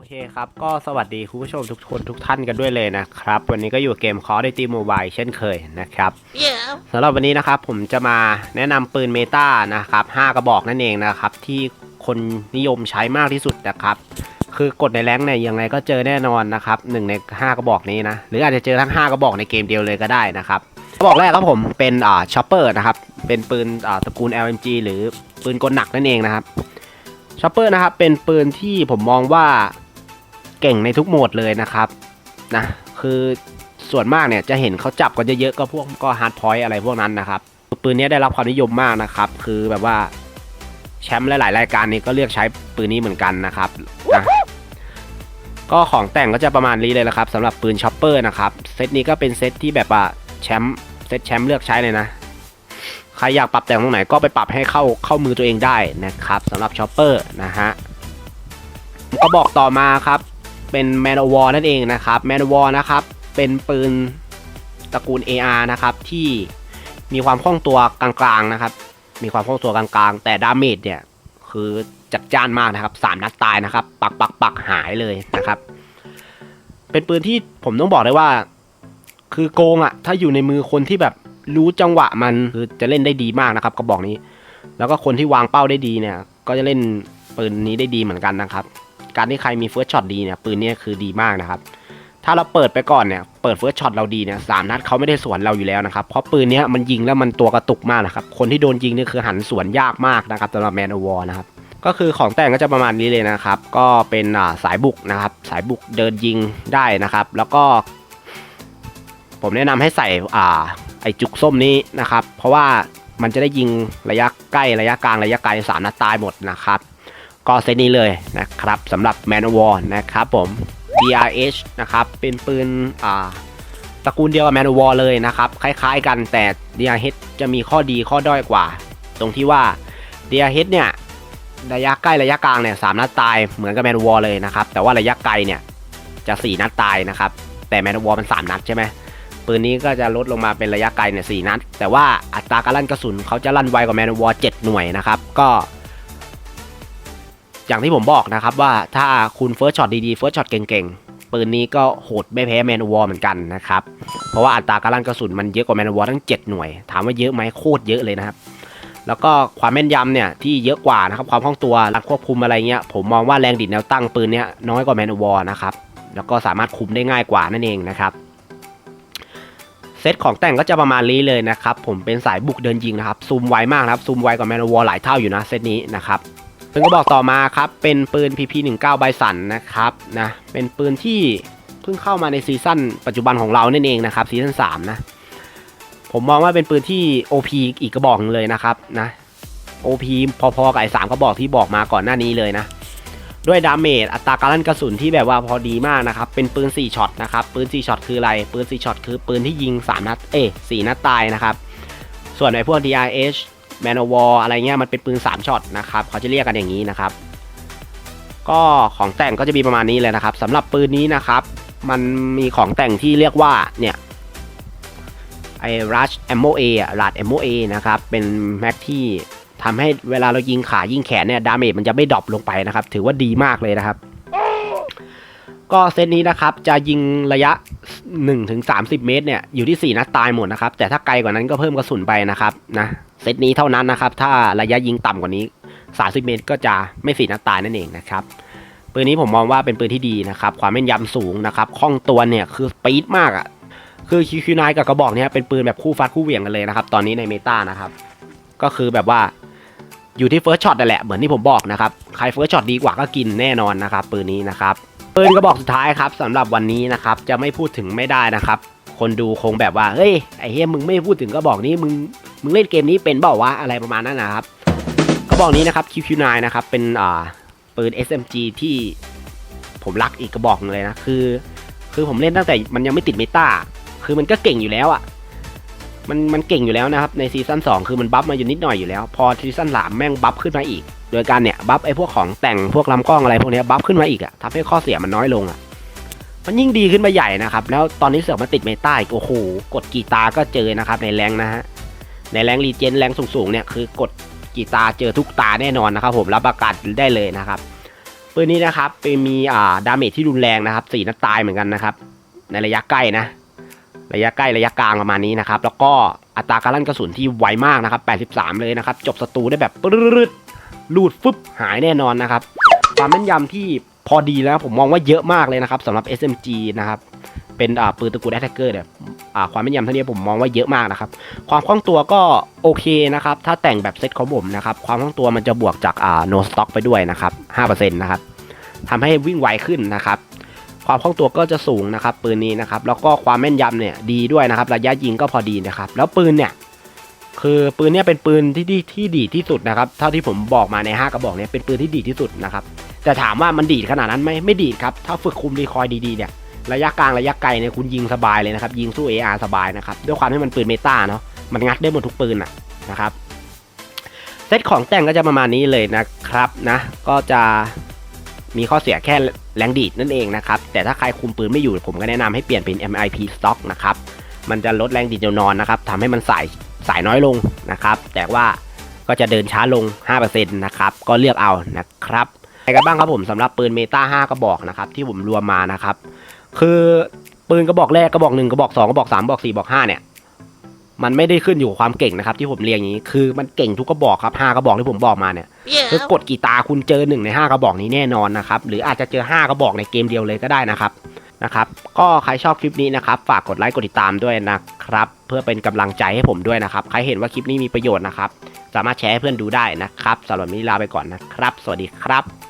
โอเคครับ ก็สวัสดีคุณผู้ชมทุกคนทุกท่านกันด้วยเลยนะครับ วันนี้ก็อยู่เกม Call of Duty Mobile เช่นเคยนะครับ Yeah. สำหรับวันนี้นะครับผมจะมาแนะนำปืนเมตานะครับ5กระบอกนั่นเองนะครับ ที่คนนิยมใช้มากที่สุดนะครับ คือกดในแรงค์เนี่ยยังไงก็เจอแน่นอนนะครับหนึ่งใน 5 กระบอกนี้นะ หรืออาจจะเจอทั้ง 5 กระบอกในเกมเดียวเลยก็ได้นะครับกระบอกแรกครับผมเป็นอ่าช็อปเปอร์นะครับเป็นปืนอ่าตระกูล LMG หรือปืนกลหนักนั่นเองนะครับช็อปเปอร์นะครับเป็นปืนที่ผมมองว่า เก่งในทุกโหมดเลยนะครับนะคือส่วนมากเนี่ยจะเห็นเขาจับกันเยอะๆก็พวกก็ฮาร์ดพอยต์อะไรพวกนั้นนะครับปืนนี้ได้รับความนิยมมากนะครับ คือแบบว่าแชมป์หลายๆรายการนี้ก็เลือกใช้ปืนนี้เหมือนกันนะครับนะก็ของแต่งก็จะประมาณนี้เลยละครับสำหรับปืนช็อปเปอร์นะครับเซตนี้ก็เป็นเซตที่แบบว่าแชมป์เซตแชมป์เลือกใช้เลยนะใครอยากปรับแต่งตรงไหนก็ไปปรับให้เข้าเข้ามือตัวเองได้นะครับสำหรับช็อปเปอร์นะฮะก็บอกต่อมาครับ เป็นแมนวอร์นั่นเองนะครับแมนวอร์นะครับเป็นปืนตระกูล AR นะครับที่มีความคล่องตัวกลางๆนะครับ มีความคล่องตัวกลางๆ แต่ดาเมจเนี่ยคือจัดจ้านมากนะครับสามนัดตายนะครับ ปักปักปักหายเลยนะครับ เป็นปืนที่ผมต้องบอกเลยว่า คือโกงอะถ้าอยู่ในมือคนที่แบบรู้จังหวะมันคือจะเล่นได้ดีมากนะครับกระบอกนี้ แล้วก็คนที่วางเป้าได้ดีเนี่ย ก็จะเล่นปืนนี้ได้ดีเหมือนกันนะครับ การที่ใครมีเฟิร์สช็อตดีเนี่ยปืนเนี้คือดีมากนะครับ ถ้าเราเปิดไปก่อนเนี่ยเปิดเฟิร์สช็อตเราดีเนี่ยสามนัดเขาไม่ได้สวนเราอยู่แล้วนะครับเพราะปืนเนี้ยมันยิงแล้วมันตัวกระตุกมากนะครับคนที่โดนยิงนี่คือหันสวนยากมากนะครับสำหรับแมนวอร์นะครับก็คือของแต่งก็จะประมาณนี้เลยนะครับ ก็เป็นสายบุกนะครับ สายบุกเดินยิงได้นะครับ แล้วก็ ผมแนะนำให้ใส่อ่าไอจุกส้มนี้นะครับ เพราะว่ามันจะได้ยิงระยะใกล้ระยะกลางระยะไกลสามนัดตายหมดนะครับ ก็เซตนี้เลยนะครับสำหรับ Man of War นะครับผม DRH นะครับเป็นปืนอ่าตระกูลเดียวกับ Man of War เลยนะครับ คล้ายๆกันแต่ DRH จะมีข้อดีข้อด้อยกว่า ตรงที่ว่า DRH เนี่ยระยะใกล้ระยะกลางเนี่ยสามนัดตายเหมือนกับ Man of War เลยนะครับ แต่ว่าระยะไกลเนี่ยจะสี่นัดตายนะครับ แต่ Man of War มันสามนัดใช่ไหมปืนนี้ก็จะลดลงมาเป็นระยะไกลเนี่ยสี่นัด แต่ว่าอัตราการลั่นกระสุนเขาจะลั่นไวกว่า Man of War 7หน่วยนะครับ ก็ อย่างที่ผมบอกนะครับว่าถ้าคุณเฟิร์สช็อตดีๆเฟิร์สช็อตเก่งๆ ปืนนี้ก็โหดไม่แพ้แมนวอร์เหมือนกันนะครับ เพราะว่าอัตราการลั่นกระสุนมันเยอะกว่าแมนวอร์ทั้ง 7 หน่วย ถามว่าเยอะไหมโคตรเยอะเลยนะครับ แล้วก็ความแม่นยำเนี่ยที่เยอะกว่านะครับความคล่องตัวรัดควบคุมอะไรเงี้ยผมมองว่าแรงดิดแนวตั้งปืนเนี้ยน้อยกว่าแมนวอร์นะครับแล้วก็สามารถคุมได้ง่ายกว่านั่นเองนะครับเซตของแต่งก็จะประมาณนี้เลยนะครับ ผมเป็นสายบุกเดินยิงนะครับ ซูมไวมากนะครับ ซูมไวกว่าแมนวอร์หลายเท่าอยู่นะเซตนี้นะครับ ซึ่งก็บอกต่อมาครับ เป็นปืน PP19 ไบสันนะครับนะเป็นปืนที่เพิ่งเข้ามาในซีซั่นปัจจุบันของเรานั่นเองนะครับซีซั่น3นะผมมองว่าเป็นปืนที่ OP อีกกระบอกหนึงเลยนะครับนะ OP พอๆกับไอ้สามกระบอกที่บอกมาก่อนหน้านี้เลยนะ ด้วยดาเมจอัตราการลั่นกระสุนที่แบบว่าพอดีมากนะครับ เป็นปืน 4ช็อตนะครับ ปืน 4ช็อตคืออะไร ปืน 4ช็อตคือปืนที่ยิง 3 นัด เอ้4นัดตายนะครับ ส่วนไอ้พวก DRH แมนวอลอะไรเงี้ยมันเป็นปืน 3ช็อตนะครับเขาจะเรียกกันอย่างนี้นะครับ ก็ของแต่งก็จะมีประมาณนี้เลยนะครับสำหรับปืนนี้นะครับ มันมีของแต่งที่เรียกว่าเนี่ยไอ้ rush ammo A อะ rush ammo A นะครับ เป็นแม็กที่ทำให้เวลาเรายิงขายิงแขนเนี่ยดาเมจมันจะไม่ดรอปลงไปนะครับ ถือว่าดีมากเลยนะครับ ก็เซตนี้นะครับจะยิงระยะ 1-30 เมตรเนี่ยอยู่ที่ 4 นัดตายหมดนะครับ แต่ถ้าไกลกว่านั้นก็เพิ่มกระสุนไปนะครับนะเซตนี้เท่านั้นนะครับ ถ้าระยะยิงต่ำกว่านี้ 30 เมตรก็จะไม่4นัดตายนั่นเองนะครับปืนนี้ผมมองว่าเป็นปืนที่ดีนะครับความแม่นยำสูงนะครับคล่องตัวเนี่ยคือปี๊ดมากอะ่ะคือ QQ9 กับกระบอกเนี่ยเป็นปืนแบบคู่ฟัดคู่เหวี่ยงกันเลยนะครับตอนนี้ในเมตานะครับก็คือแบบว่า อยู่ที่เฟิร์สช็อตนั่นแหละ เหมือนที่ผมบอกนะครับ ใครเฟิร์สช็อตดีกว่าก็กินแน่นอนนะครับ ปืนนี้นะครับ ปืนกระบอกสุดท้ายครับสำหรับวันนี้นะครับ จะไม่พูดถึงไม่ได้นะครับ คนดูคงแบบว่า เฮ้ย ไอ้เฮียมึงไม่พูดถึงกระบอกนี้ มึง มึงเล่นเกมนี้เป็นเปล่าวะ อะไรประมาณนั้นนะครับ กระบอกนี้นะครับ QQ9 นะครับ เป็นอ่าปืน SMG ที่ผมรักอีกกระบอกหนึงเลยนะ คือ คือผมเล่นตั้งแต่มันยังไม่ติดเมตา คือมันก็เก่งอยู่แล้วอะ มันมันเก่งอยู่แล้วนะครับในซีซั่น2คือมันบัฟมาอยู่นิดหน่อยอยู่แล้ว พอซีซั่น3แม่งบัฟขึ้นมาอีก โดยการเนี่ยบัฟไอ้พวกของแต่งพวกลำกล้องอะไรพวกนี้บัฟขึ้นมาอีกอะทำให้ข้อเสียมันน้อยลงอะมันยิ่งดีขึ้นมาใหญ่นะครับ แล้วตอนนี้เสือกมาติดเมตาอีกโอ้โหกดกีตาก็เจอนะครับในแรงนะฮะในแรงรีเจนแรงสูงๆเนี่ยคือกดกีตาเจอทุกตาแน่นอนนะครับผมรับประกันได้เลยนะครับปืนนี้นะครับเป็นมีอ่าดาเมจที่รุนแรงนะครับสี่นัดตายเหมือนกันนะครับในระยะใกล้นะ ระยะใกล้ระยะกลางประมาณนี้นะครับ แล้วก็อัตราการลั่นกระสุนที่ไวมากนะครับ 83 เลยนะครับ จบศัตรูได้แบบปรึดลูดฟึบหายแน่นอนนะครับ ความแม่นยำที่พอดีแล้วผมมองว่าเยอะมากเลยนะครับสำหรับ SMG นะครับ เป็นปืนตระกูลแอตแทกเกอร์เนี่ยความแม่นยำเท่านี้ผมมองว่าเยอะมากนะครับ ความคล่องตัวก็โอเคนะครับ ถ้าแต่งแบบเซตของผมนะครับ ความคล่องตัวมันจะบวกจากอ่า no stock ไปด้วยนะครับ5%นะครับทำให้วิ่งไวขึ้นนะครับ ความคล่องตัวก็จะสูงนะครับปืนนี้นะครับแล้วก็ความแม่นยำเนี่ยดีด้วยนะครับระยะยิงก็พอดีนะครับแล้วปืนเนี่ยคือปืนเนี่ยเป็นปืนที่ดีที่ดีที่สุดนะครับเท่าที่ผมบอกมาใน 5 กระบอกเนี่ยเป็นปืนที่ดีที่สุดนะครับแต่ถามว่ามันดีดขนาดนั้นไหมไม่ดีดครับถ้าฝึกคุมรีคอยดีๆเนี่ยระยะกลางระยะไกลเนี่ยคุณยิงสบายเลยนะครับยิงสู้ AR สบายนะครับด้วยความที่มันปืนเมตาเนาะมันงัดได้หมดทุกปืนอะนะครับเซตของแต่งก็จะประมาณนี้เลยนะครับนะก็จะมีข้อเสียแค่แรงดีดนั่นเองนะครับ แต่ถ้าใครคุมปืนไม่อยู่ผมก็แนะนำให้เปลี่ยนเป็น MIP stock นะครับ มันจะลดแรงดีดแนวนอนนะครับทำให้มันสายสายน้อยลงนะครับ แต่ว่าก็จะเดินช้าลง 5%นะครับ ก็เลือกเอานะครับอะไรกันบ้างครับผมสำหรับปืนเมตา5กระบอกนะครับ ที่ผมรวมมานะครับ คือปืนกระบอกแรกกระบอกหนึ่งกระบอกสองกระบอกสามกระบอกสี่กระบอกห้าเนี่ย มันไม่ได้ขึ้นอยู่กับความเก่งนะครับที่ผมเรียงอย่างนี้คือมันเก่งทุกกระบอกครับห้ากระบอกที่ผมบอกมาเนี่ยคือกดกี่ตาคุณเจอหนึ่งในห้ากระบอกนี้แน่นอนนะครับหรืออาจจะเจอห้ากระบอกในเกมเดียวเลยก็ได้นะครับนะครับก็ใครชอบคลิปนี้นะครับฝากกดไลค์กดติดตามด้วยนะครับเพื่อเป็นกำลังใจให้ผมด้วยนะครับใครเห็นว่าคลิปนี้มีประโยชน์นะครับสามารถแชร์ให้เพื่อนดูได้นะครับสำหรับวันนี้ลาไปก่อนนะครับ สวัสดีครับ